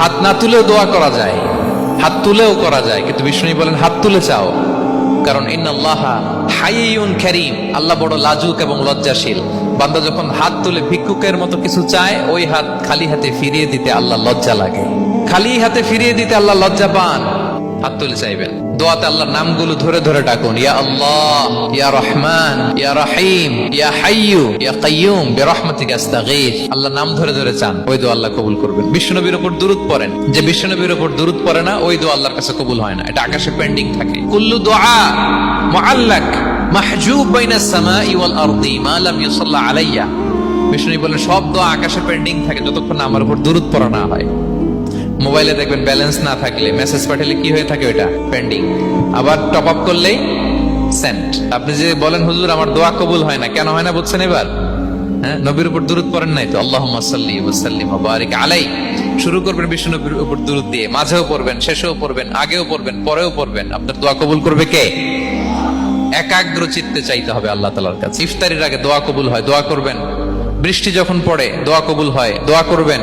হাত না তুলেও দোয়া করা যায়, হাত তুলেও করা যায়, কিন্তু বিষ্ণু বলেন, হাত তুলে চাও। কারণ ইন্নাল্লাহ হাইয়ুন কারীম, আল্লাহ বড় লাজুক এবং লজ্জাশীল। বান্দা যখন হাত তুলে ভিক্ষুকের মতো কিছু চায়, ওই হাত খালি হাতে ফিরিয়ে দিতে আল্লাহ লজ্জা লাগে। খালি হাতে ফিরিয়ে দিতে আল্লাহ লজ্জা পান। হাত তুলে চাইবেন। দোয়াতে আল্লাহর নামগুলো ধরে ধরে ডাকুন, ইয়া আল্লাহ, ইয়া রহমান, ইয়া রহিম, ইয়া হাইয়ু ইয়া কাইয়ুম বিরহমাতিকা আস্তাগীথ আল্লাহ নাম ধরে ধরে চান, ওই দোয়া আল্লাহ কবুল করবেন। বিশ্বনবীর উপর দুরূদ পড়েন। যে বিশ্বনবীর উপর দুরূদ পড়ে না, ওই দোয়া আল্লাহর কাছে কবুল হয় না। এটা আকাশে পেন্ডিং থাকে। কুল্লু দোয়া মুআল্লাক মাহজুব বাইনাস সামাই ওয়াল আরদি মা লাম ইউসাল্লা আলাইয়া। বিষ্ণু বলেন, সব দোয়া আকাশে পেন্ডিং থাকে, যতক্ষণ না আমার উপর দুরূদ পড়া না হয়। মোবাইলে দেখবেন ব্যালেন্স না থাকলে, মেসেজ পাঠালে কি হয়ে থাকে ওটা পেন্ডিং আবার টপ আপ করলেই সেন্ট আপনি যে বলেন, হুজুর, আমার দোয়া কবুল হয় না। কেন হয় না বুঝছেন এবার? হ্যাঁ? নবীর উপর দূরত পড়েন নাই তো? আল্লাহ সাল্লি ওয়াসাল্লিম বারিক আলাই শুরু করবেন বিষ্ণু নবীর উপর দূরত দিয়ে। মাঝেও পড়বেন, শেষেও পড়বেন, আগেও পড়বেন, পরেও পড়বেন। আপনার দোয়া কবুল করবে কে? একাগ্র চিত্তে চাইতে হবে আল্লাহ তালার কাছে। ইফতারির আগে দোয়া কবুল হয়, দোয়া করবেন। বৃষ্টি যখন পড়ে, দোয়া কবুল হয়, দোয়া করবেন।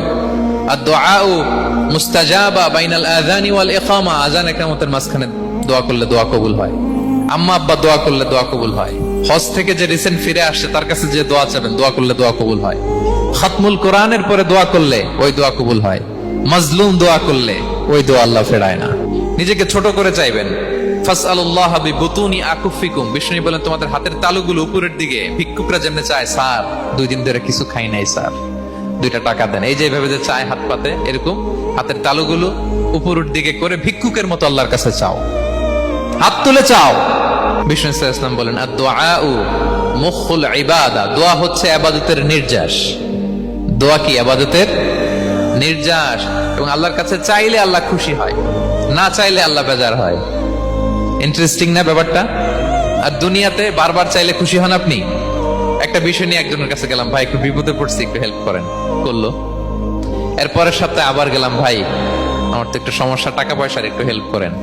খাতমুল কোরআনের পরে দোয়া করলে ওই দোয়া কবুল হয়। মাজলুম দোয়া করলে ওই দোয়া আল্লাহ ফেরায় না। নিজেকে ছোট করে চাইবেন। বিষ্ণু বলেন, তোমাদের হাতের তালুগুলো উপরের দিকে ভিক্ষুকরা যেমনে চায়, স্যার, দুই দিন ধরে কিছু খাই নাই, স্যার। দুইটা টাকা দেন। এই যে এভাবে যে চায় হাত পাতে, এরকম হাতের তালুগুলো উপরের দিকে করে ভিক্ষুকের মতো আল্লাহর কাছে চাও। হাত তুলে চাও। বিষ্ণু ইসলাম বলেন আর দোয়া মুখুল ইবাদা। দোয়া হচ্ছে আবাদতের নির্যাস। দোয়া কি? আবাদতের নির্যাস। এবং আল্লাহর কাছে চাইলে আল্লাহ খুশি হয়, না চাইলে আল্লাহ বেজার হয়। ইন্টারেস্টিং না ব্যাপারটা? আর দুনিয়াতে বারবার চাইলে খুশি হন আপনি? একটা বিষয় নিয়ে একজনের কাছে গেলাম, ভাই, একটু বিপদে পড়ছি, একটু হেল্প করেন। করল। এরপরের সপ্তাহে আবার গেলাম, ভাই, আমার তো একটু সমস্যা, টাকা পয়সার একটু হেল্প করেন।